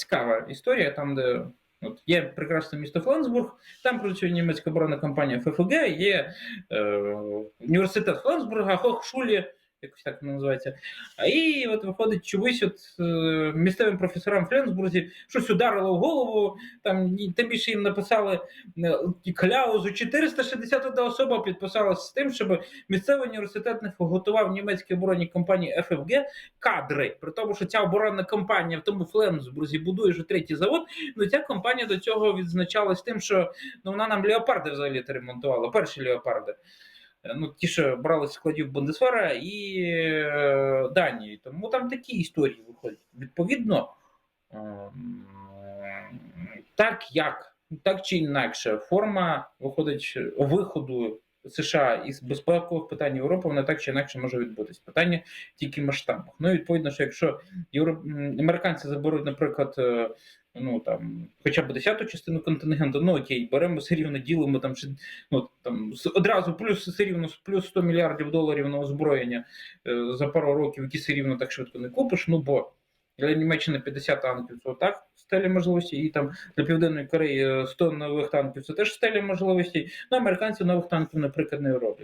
цікава історія, там, де от, є прекрасне місто Фленсбург, там працює німецька оборонна компанія ФФГ, є е, університет Фленсбурга, Хохшулі, якось так воно називається. І от виходить чомусь от е, місцевим професорам Фленсбурзі щось ударило в голову, там тим більше їм написали е, кляузу. 461 особа підписалася з тим, щоб місцевий університет не готував німецькій оборонній компанії ФФГ кадри. При тому, що ця оборонна компанія в тому Фленсбурзі будує вже третій завод. Ну ця компанія до цього відзначалась тим, що ну вона нам леопарди взагалі ремонтувала. Перші леопарди. Е, Ну, ті, що брали складів Бундесвера і е, Данії. Тому там такі історії виходять. Відповідно, ем, так як, так чи інакше, форма виходить виходу США із безпекових питань Європи, вона так чи інакше може відбутись. Питання тільки масштабах. Ну, і відповідно, що якщо євро... американці заберуть, наприклад, е, ну там хоча б десяту частину контингенту, ну окей, беремо все рівно, ділимо там чи ну там одразу плюс все рівно плюс 100 мільярдів доларів на озброєння е, за пару років, які все рівно так швидко не купиш. Ну бо для Німеччини 50 танків це так стелі можливості, і там для Південної Кореї е, 100 нових танків це теж стелі можливості. Ну, американці нових танків, наприклад, не роблять.